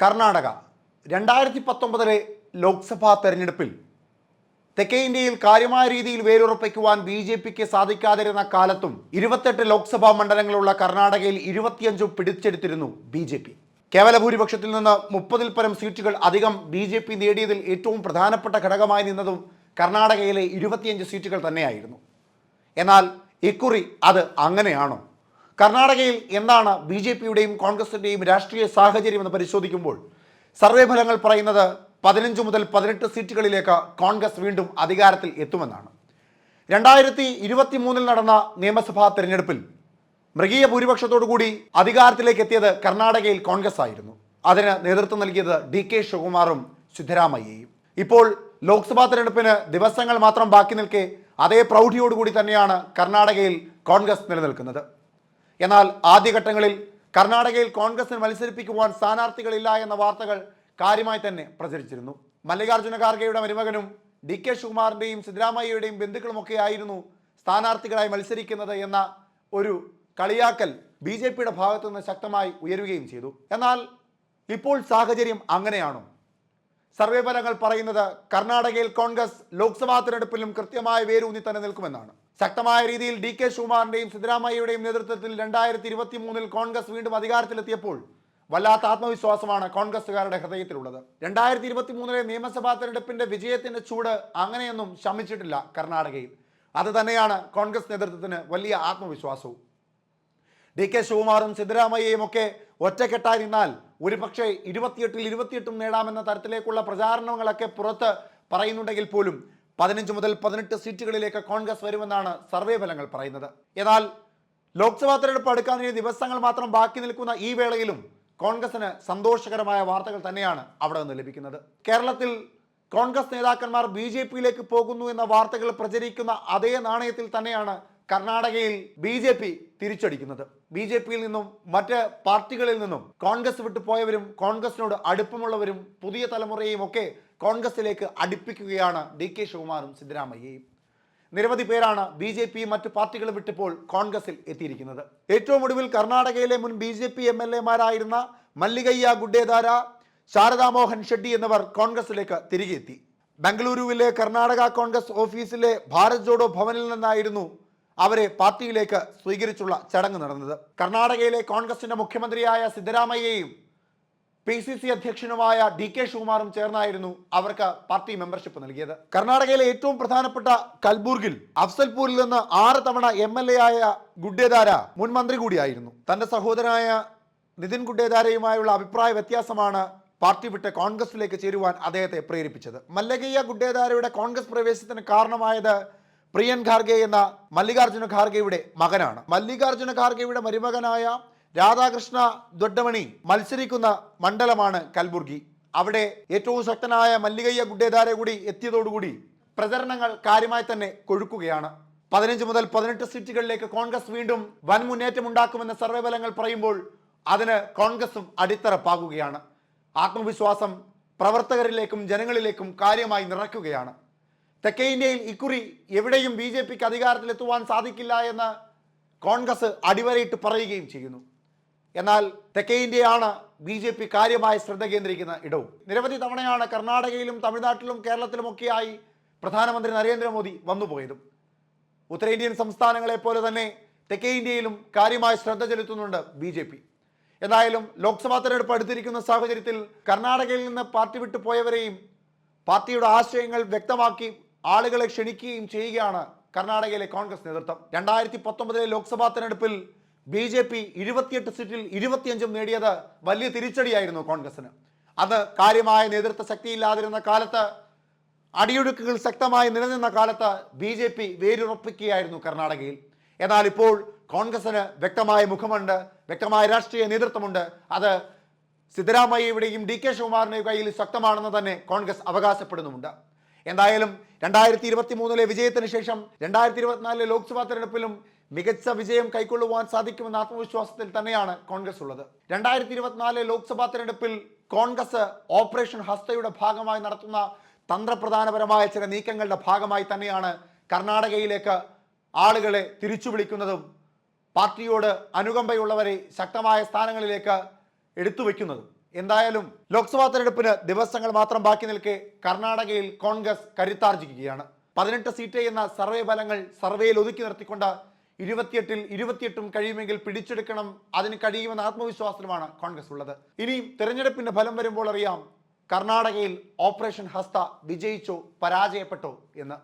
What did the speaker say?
കർണാടക രണ്ടായിരത്തി പത്തൊമ്പതിലെ ലോക്സഭാ തെരഞ്ഞെടുപ്പിൽ തെക്കേ ഇന്ത്യയിൽ കാര്യമായ രീതിയിൽ വേരുറപ്പിക്കുവാൻ ബി ജെ പിക്ക് സാധിക്കാതിരുന്ന കാലത്തും ഇരുപത്തെട്ട് ലോക്സഭാ മണ്ഡലങ്ങളുള്ള കർണാടകയിൽ ഇരുപത്തിയഞ്ചും പിടിച്ചെടുത്തിരുന്നു ബി ജെ പി. കേവല ഭൂരിപക്ഷത്തിൽ നിന്ന് മുപ്പതിൽ പരം സീറ്റുകൾ അധികം ബി ജെ പി നേടിയതിൽ ഏറ്റവും പ്രധാനപ്പെട്ട ഘടകമായി നിന്നതും കർണാടകയിലെ ഇരുപത്തിയഞ്ച് സീറ്റുകൾ തന്നെയായിരുന്നു. എന്നാൽ ഇക്കുറി അത് അങ്ങനെയാണോ? കർണാടകയിൽ എന്താണ് ബി ജെ പിയുടെയും കോൺഗ്രസിന്റെയും രാഷ്ട്രീയ സാഹചര്യം എന്ന് പരിശോധിക്കുമ്പോൾ സർവേ ഫലങ്ങൾ പറയുന്നത് പതിനഞ്ച് മുതൽ പതിനെട്ട് സീറ്റുകളിലേക്ക് കോൺഗ്രസ് വീണ്ടും അധികാരത്തിൽ എത്തുമെന്നാണ്. രണ്ടായിരത്തി ഇരുപത്തി മൂന്നിൽ നടന്ന നിയമസഭാ തെരഞ്ഞെടുപ്പിൽ മൃഗീയ ഭൂരിപക്ഷത്തോടുകൂടി അധികാരത്തിലേക്ക് എത്തിയത് കർണാടകയിൽ കോൺഗ്രസ് ആയിരുന്നു. അതിന് നേതൃത്വം നൽകിയത് ഡി കെ ശിവകുമാറും സിദ്ധരാമയ്യയും. ഇപ്പോൾ ലോക്സഭാ തെരഞ്ഞെടുപ്പിന് ദിവസങ്ങൾ മാത്രം ബാക്കി നിൽക്കെ അതേ പ്രൗഢിയോടുകൂടി തന്നെയാണ് കർണാടകയിൽ കോൺഗ്രസ് നിലനിൽക്കുന്നത്. എന്നാൽ ആദ്യഘട്ടങ്ങളിൽ കർണാടകയിൽ കോൺഗ്രസിന് മത്സരിപ്പിക്കുവാൻ സ്ഥാനാർത്ഥികളില്ല എന്ന വാർത്തകൾ കാര്യമായി തന്നെ പ്രചരിച്ചിരുന്നു. മല്ലികാർജുന ഖാർഗെയുടെ മരുമകനും ഡി കെ ശിവകുമാറിന്റെയും സിദ്ധരാമയ്യയുടെയും ബന്ധുക്കളുമൊക്കെ ആയിരുന്നു സ്ഥാനാർത്ഥികളായി മത്സരിക്കുന്നത് എന്ന ഒരു കളിയാക്കൽ ബി ജെ പിയുടെ ഭാഗത്തു നിന്ന് ശക്തമായി ഉയരുകയും ചെയ്തു. എന്നാൽ ഇപ്പോൾ സാഹചര്യം അങ്ങനെയാണോ? സർവേ ഫലങ്ങൾ പറയുന്നത് കർണാടകയിൽ കോൺഗ്രസ് ലോക്സഭാ തെരഞ്ഞെടുപ്പിലും കൃത്യമായ വേരൂന്നി തന്നെ നിൽക്കുമെന്നാണ്. ശക്തമായ രീതിയിൽ ഡി കെ ശിവകുമാറിന്റെയും സിദ്ധരാമയ്യയുടെയും നേതൃത്വത്തിൽ രണ്ടായിരത്തി ഇരുപത്തി മൂന്നിൽ കോൺഗ്രസ് വീണ്ടും അധികാരത്തിലെത്തിയപ്പോൾ വല്ലാത്ത ആത്മവിശ്വാസമാണ് കോൺഗ്രസുകാരുടെ ഹൃദയത്തിലുള്ളത്. രണ്ടായിരത്തി ഇരുപത്തി മൂന്നിലെ നിയമസഭാ തെരഞ്ഞെടുപ്പിന്റെ വിജയത്തിന്റെ ചൂട് അങ്ങനെയൊന്നും ശമിച്ചിട്ടില്ല കർണാടകയിൽ. അത് തന്നെയാണ് കോൺഗ്രസ് നേതൃത്വത്തിന് വലിയ ആത്മവിശ്വാസവും. ഡി കെ ശിവകുമാറും സിദ്ധരാമയ്യയും ഒക്കെ ഒറ്റക്കെട്ടായി നിന്നാൽ ഒരുപക്ഷെ ഇരുപത്തിയെട്ടിൽ ഇരുപത്തിയെട്ടും നേടാമെന്ന തരത്തിലേക്കുള്ള പ്രചാരണങ്ങളൊക്കെ പുറത്ത് പറയുന്നുണ്ടെങ്കിൽ പോലും പതിനഞ്ച് മുതൽ പതിനെട്ട് സീറ്റുകളിലേക്ക് കോൺഗ്രസ് വരുമെന്നാണ് സർവേ ഫലങ്ങൾ പറയുന്നത്. എന്നാൽ ലോക്സഭാ തെരഞ്ഞെടുപ്പ് അടുക്കാൻ ദിവസങ്ങൾ മാത്രം ബാക്കി നിൽക്കുന്ന ഈ വേളയിലും കോൺഗ്രസിന് സന്തോഷകരമായ വാർത്തകൾ തന്നെയാണ് അവിടെ നിന്ന് ലഭിക്കുന്നത്. കേരളത്തിൽ കോൺഗ്രസ് നേതാക്കന്മാർ ബി ജെ പിയിലേക്ക് പോകുന്നു എന്ന വാർത്തകൾ പ്രചരിക്കുന്ന അതേ നാണയത്തിൽ തന്നെയാണ് കർണാടകയിൽ ബി ജെ പി തിരിച്ചടിക്കുന്നത്. ബി ജെ പിയിൽ നിന്നും മറ്റ് പാർട്ടികളിൽ നിന്നും കോൺഗ്രസ് വിട്ടു പോയവരും കോൺഗ്രസിനോട് അടുപ്പമുള്ളവരും പുതിയ തലമുറയെയും ഒക്കെ കോൺഗ്രസിലേക്ക് അടുപ്പിക്കുകയാണ് ഡി കെ ശിവകുമാറും സിദ്ധരാമയ്യയും. നിരവധി പേരാണ് ബി ജെ പിയും മറ്റ് പാർട്ടികളും വിട്ടിപ്പോൾ കോൺഗ്രസിൽ എത്തിയിരിക്കുന്നത്. ഏറ്റവും ഒടുവിൽ കർണാടകയിലെ മുൻ B J P M L എമാരായിരുന്ന Mallikayya Gudedara ശാരദാമോഹൻ Shetty എന്നിവർ കോൺഗ്രസിലേക്ക് തിരികെ എത്തി ബംഗളൂരുവിലെ കർണാടക കോൺഗ്രസ് ഓഫീസിലെ ഭാരത് ജോഡോ ഭവനിൽ നിന്നായിരുന്നു അവരെ പാർട്ടിയിലേക്ക് സ്വീകരിച്ചുള്ള ചടങ്ങ് നടന്നത്. കർണാടകയിലെ കോൺഗ്രസിന്റെ മുഖ്യമന്ത്രിയായ സിദ്ധരാമയ്യയും പി സി സി അധ്യക്ഷനുമായ ഡി കെ ശിവകുമാറും ചേർന്നായിരുന്നു അവർക്ക് പാർട്ടി മെമ്പർഷിപ്പ് നൽകിയത്. കർണാടകയിലെ ഏറ്റവും പ്രധാനപ്പെട്ട കൽബൂർഗിൽ അഫ്സൽപൂരിൽ നിന്ന് ആറ് തവണ എം എൽ എ ആയ ഗുഡ്ഡേദാര മുൻ മന്ത്രി കൂടിയായിരുന്നു. തന്റെ സഹോദരനായ നിതിൻ ഗുഡ്ഡേദാരയുമായുള്ള അഭിപ്രായ വ്യത്യാസമാണ് പാർട്ടി വിട്ട് കോൺഗ്രസിലേക്ക് ചേരുവാൻ അദ്ദേഹത്തെ പ്രേരിപ്പിച്ചത്. മല്ലകയ്യ ഗുഡ്ഡേദാരയുടെ കോൺഗ്രസ് പ്രവേശത്തിന് കാരണമായത് പ്രിയൻ ഖാർഗെ എന്ന മല്ലികാർജുന ഖാർഗെയുടെ മകനാണ്. മല്ലികാർജുന ഖാർഗെയുടെ മരുമകനായ രാധാകൃഷ്ണ ദൊഡ്ഡമണി മത്സരിക്കുന്ന മണ്ഡലമാണ് കൽബുർഗി. അവിടെ ഏറ്റവും ശക്തനായ മല്ലികയ്യ ഗുഡേദാരെ കൂടി എത്തിയതോടുകൂടി പ്രചരണങ്ങൾ കാര്യമായി തന്നെ കൊഴുക്കുകയാണ്. പതിനഞ്ച് മുതൽ പതിനെട്ട് സീറ്റുകളിലേക്ക് കോൺഗ്രസ് വീണ്ടും വൻ മുന്നേറ്റം ഉണ്ടാക്കുമെന്ന സർവേ ഫലങ്ങൾ പറയുമ്പോൾ അതിന് കോൺഗ്രസും അടിത്തറപ്പാകുകയാണ്. ആത്മവിശ്വാസം പ്രവർത്തകരിലേക്കും ജനങ്ങളിലേക്കും കാര്യമായി നിറയ്ക്കുകയാണ്. തെക്കേ ഇന്ത്യയിൽ ഇക്കുറി എവിടെയും ബി ജെ പിക്ക് അധികാരത്തിലെത്തുവാൻ സാധിക്കില്ല എന്ന് കോൺഗ്രസ് അടിവരയിട്ട് പറയുകയും ചെയ്യുന്നു. എന്നാൽ തെക്കേ ഇന്ത്യയാണ് ബി ജെ പി കാര്യമായി ശ്രദ്ധ കേന്ദ്രീകരിക്കുന്ന ഇടവും. നിരവധി തവണയാണ് കർണാടകയിലും തമിഴ്നാട്ടിലും കേരളത്തിലുമൊക്കെയായി പ്രധാനമന്ത്രി നരേന്ദ്രമോദി വന്നുപോയതും. ഉത്തരേന്ത്യൻ സംസ്ഥാനങ്ങളെ പോലെ തന്നെ തെക്കേ ഇന്ത്യയിലും കാര്യമായി ശ്രദ്ധ ചെലുത്തുന്നുണ്ട് ബി ജെ പി. എന്തായാലും ലോക്സഭാ തെരഞ്ഞെടുപ്പ് അടുത്തിരിക്കുന്ന സാഹചര്യത്തിൽ കർണാടകയിൽ നിന്ന് പാർട്ടി വിട്ടു പോയവരെയും പാർട്ടിയുടെ ആശയങ്ങൾ വ്യക്തമാക്കി ആളുകളെ ക്ഷണിക്കുകയും ചെയ്യുകയാണ് കർണാടകയിലെ കോൺഗ്രസ് നേതൃത്വം. രണ്ടായിരത്തി പത്തൊമ്പതിലെ ലോക്സഭാ തെരഞ്ഞെടുപ്പിൽ ബി ജെ പി ഇരുപത്തിയെട്ട് സീറ്റിൽ ഇരുപത്തിയഞ്ചും നേടിയത് വലിയ തിരിച്ചടിയായിരുന്നു കോൺഗ്രസിന് അത് കാര്യമായ നേതൃത്വ ശക്തിയില്ലാതിരുന്ന കാലത്ത് അടിയൊഴുക്കുകൾ ശക്തമായി നിലനിന്ന കാലത്ത് ബി ജെ പി വേരുറപ്പിക്കുകയായിരുന്നു കർണാടകയിൽ. എന്നാൽ ഇപ്പോൾ കോൺഗ്രസിന് വ്യക്തമായ മുഖമുണ്ട് വ്യക്തമായ രാഷ്ട്രീയ നേതൃത്വമുണ്ട്. അത് സിദ്ധരാമയ്യയുടെയും ഡി കെ ശിവകുമാറിന്റെയും കയ്യിൽ ശക്തമാണെന്ന് തന്നെ കോൺഗ്രസ് അവകാശപ്പെടുന്നുമുണ്ട്. എന്തായാലും രണ്ടായിരത്തി ഇരുപത്തി മൂന്നിലെ വിജയത്തിന് ശേഷം രണ്ടായിരത്തി ഇരുപത്തിനാലിലെ ലോക്സഭാ തെരഞ്ഞെടുപ്പിലും മികച്ച വിജയം കൈക്കൊള്ളുവാൻ സാധിക്കുമെന്ന ആത്മവിശ്വാസത്തിൽ തന്നെയാണ് കോൺഗ്രസ് ഉള്ളത്. രണ്ടായിരത്തി ഇരുപത്തിനാലിലെ ലോക്സഭാ തെരഞ്ഞെടുപ്പിൽ കോൺഗ്രസ് ഓപ്പറേഷൻ ഹസ്തയുടെ ഭാഗമായി നടത്തുന്ന തന്ത്രപ്രധാനപരമായ ചില നീക്കങ്ങളുടെ ഭാഗമായി തന്നെയാണ് കർണാടകയിലേക്ക് ആളുകളെ തിരിച്ചു വിളിക്കുന്നതും പാർട്ടിയോട് അനുകമ്പയുള്ളവരെ ശക്തമായ സ്ഥാനങ്ങളിലേക്ക് എടുത്തു വയ്ക്കുന്നതും എന്തായാലും ലോക്സഭാ തെരഞ്ഞെടുപ്പിന് ദിവസങ്ങൾ മാത്രം ബാക്കി നിൽക്കെ കർണാടകയിൽ കോൺഗ്രസ് കരുത്താർജിക്കുകയാണ്. പതിനെട്ട് സീറ്റ് എന്ന സർവേ ഫലങ്ങൾ സർവേയിൽ ഒതുക്കി നിർത്തിക്കൊണ്ട് ഇരുപത്തിയെട്ടിൽ ഇരുപത്തിയെട്ടും കഴിയുമെങ്കിൽ പിടിച്ചെടുക്കണം അതിന് കഴിയുമെന്ന ആത്മവിശ്വാസത്തിലുമാണ് കോൺഗ്രസ് ഉള്ളത്. ഇനിയും തെരഞ്ഞെടുപ്പിന്റെ ഫലം വരുമ്പോൾ അറിയാം കർണാടകയിൽ ഓപ്പറേഷൻ ഹസ്ത വിജയിച്ചോ പരാജയപ്പെട്ടോ എന്ന്.